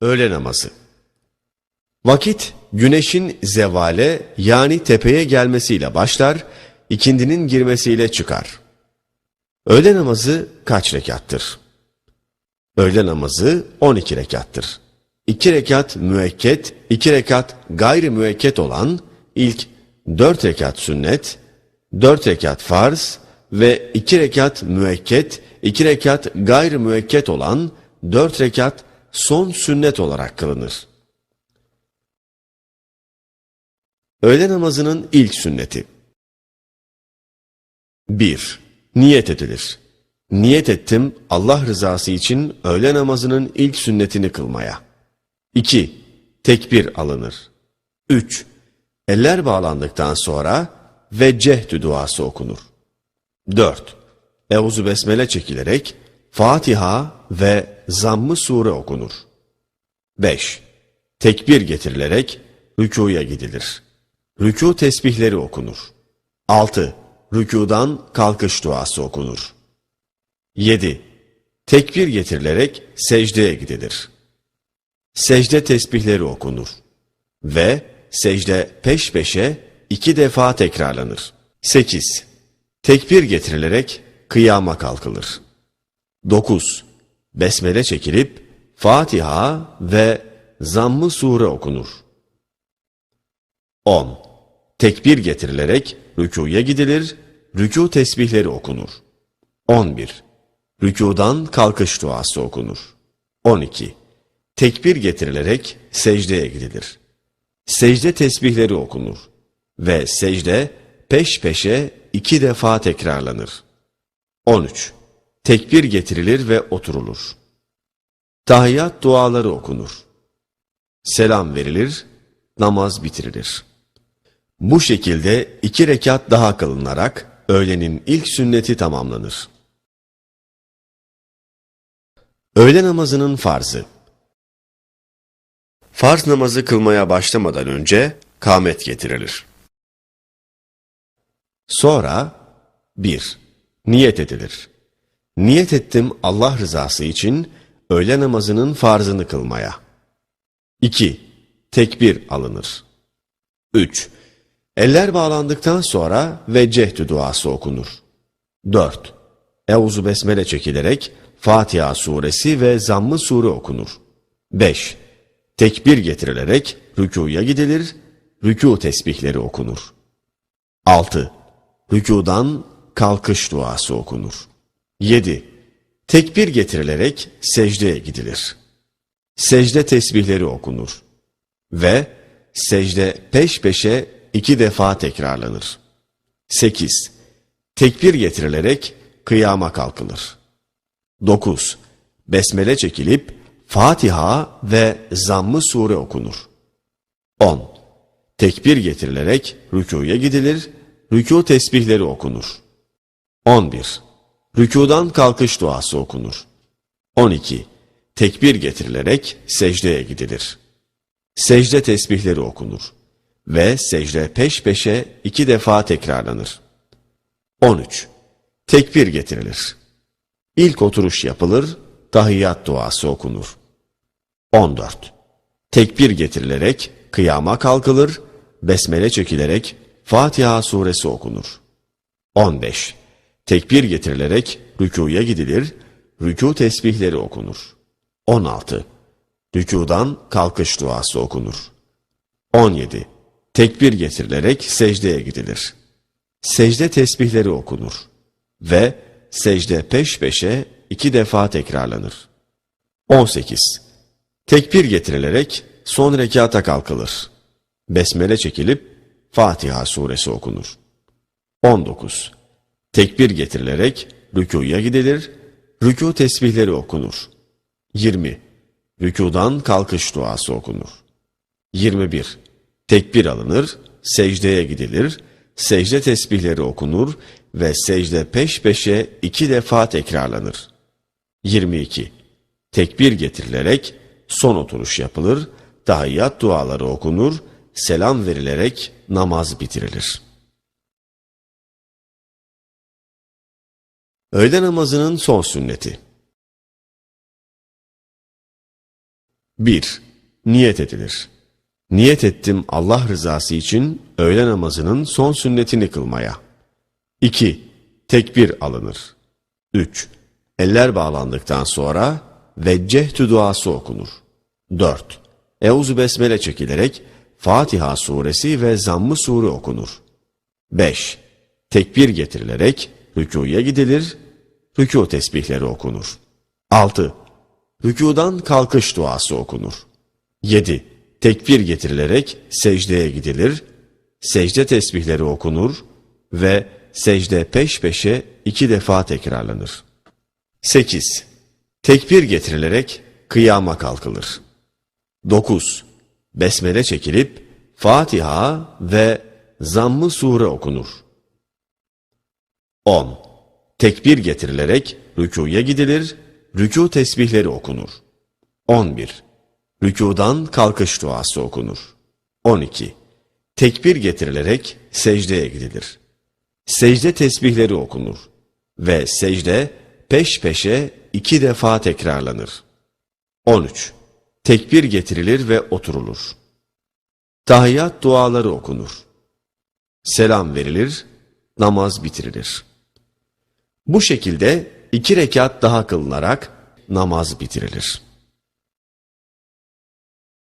Öğle namazı. Vakit güneşin zevale yani tepeye gelmesiyle başlar, ikindinin girmesiyle çıkar. Öğle namazı kaç rekattır? Öğle namazı 12 rekattır. 2 rekat müekket, 2 rekat gayri müekket olan ilk 4 rekat sünnet, 4 rekat farz ve 2 rekat müekket, 2 rekat gayri müekket olan 4 rekat son sünnet olarak kılınır. Öğle namazının ilk sünneti. 1. Niyet edilir. Niyet ettim Allah rızası için öğle namazının ilk sünnetini kılmaya. 2. Tekbir alınır. 3. Eller bağlandıktan sonra ve cehdü duası okunur. 4. Euzu besmele çekilerek Fatiha ve Zamm-ı Sure okunur. 5. Tekbir getirilerek rükuya gidilir. Rükû tesbihleri okunur. 6. Rükudan kalkış duası okunur. 7. Tekbir getirilerek secdeye gidilir. Secde tesbihleri okunur. Ve secde peş peşe iki defa tekrarlanır. 8. Tekbir getirilerek kıyama kalkılır. 9. Besmele çekilip Fatiha ve Zamm-ı Sure okunur. 10. Tekbir getirilerek rükuya gidilir, rükû tesbihleri okunur. 11. Rükudan kalkış duası okunur. 12. Tekbir getirilerek secdeye gidilir. Secde tesbihleri okunur ve secde peş peşe iki defa tekrarlanır. 13. Tekbir getirilir ve oturulur. Tahiyyat duaları okunur. Selam verilir, namaz bitirilir. Bu şekilde iki rekat daha kılınarak öğlenin ilk sünneti tamamlanır. Öğle namazının farzı Farz namazı kılmaya başlamadan önce kâmet getirilir. Sonra 1. Niyet edilir. Niyet ettim Allah rızası için öğle namazının farzını kılmaya. 2. Tekbir alınır. 3. Eller bağlandıktan sonra ve cehdü duası okunur. 4. Euzu besmele çekilerek Fatiha suresi ve Zamm-ı sure okunur. 5. Tekbir getirilerek rükuya gidilir, rükû tesbihleri okunur. 6. Rükudan kalkış duası okunur. 7. Tekbir getirilerek secdeye gidilir. Secde tesbihleri okunur. Ve secde peş peşe iki defa tekrarlanır. 8. Tekbir getirilerek kıyama kalkılır. 9. Besmele çekilip Fatiha ve Zamm-ı Sure okunur. 10. Tekbir getirilerek rükuya gidilir, rükû tesbihleri okunur. 11. Rükudan kalkış duası okunur. 12. Tekbir getirilerek secdeye gidilir. Secde tesbihleri okunur ve secde peş peşe iki defa tekrarlanır. 13. Tekbir getirilir. İlk oturuş yapılır, tahiyyat duası okunur. 14. Tekbir getirilerek kıyama kalkılır, besmele çekilerek Fatiha suresi okunur. 15. Tekbir getirilerek rükuya gidilir, rükû tesbihleri okunur. 16. Rükudan kalkış duası okunur. 17. Tekbir getirilerek secdeye gidilir. Secde tesbihleri okunur. Ve secde peş peşe iki defa tekrarlanır. 18. Tekbir getirilerek son rekata kalkılır. Besmele çekilip Fatiha suresi okunur. 19. Tekbir getirilerek rükuya gidilir, rükû tesbihleri okunur. 20. Rükudan kalkış duası okunur. 21. Tekbir alınır, secdeye gidilir, secde tesbihleri okunur ve secde peş peşe iki defa tekrarlanır. 22. Tekbir getirilerek son oturuş yapılır, tahiyyat duaları okunur, selam verilerek namaz bitirilir. Öğle namazının son sünneti 1. Niyet edilir. Niyet ettim Allah rızası için öğle namazının son sünnetini kılmaya. 2. Tekbir alınır. 3. Eller bağlandıktan sonra veccehtu duası okunur. 4. Euzu besmele çekilerek Fatiha suresi ve Zamm-ı sure okunur. 5. Tekbir getirilerek rükuya gidilir, rükû tesbihleri okunur. 6. Rükudan kalkış duası okunur. 7. Tekbir getirilerek secdeye gidilir, secde tesbihleri okunur ve secde peş peşe iki defa tekrarlanır. 8. Tekbir getirilerek kıyama kalkılır. 9. Besmele çekilip Fatiha ve Zamm-ı Sure okunur. 10. Tekbir getirilerek rükuya gidilir, rükû tesbihleri okunur. 11. Rükudan kalkış duası okunur. 12. Tekbir getirilerek secdeye gidilir. Secde tesbihleri okunur ve secde peş peşe iki defa tekrarlanır. 13. Tekbir getirilir ve oturulur. Tahiyyat duaları okunur. Selam verilir, namaz bitirilir. Bu şekilde iki rekat daha kılınarak namaz bitirilir.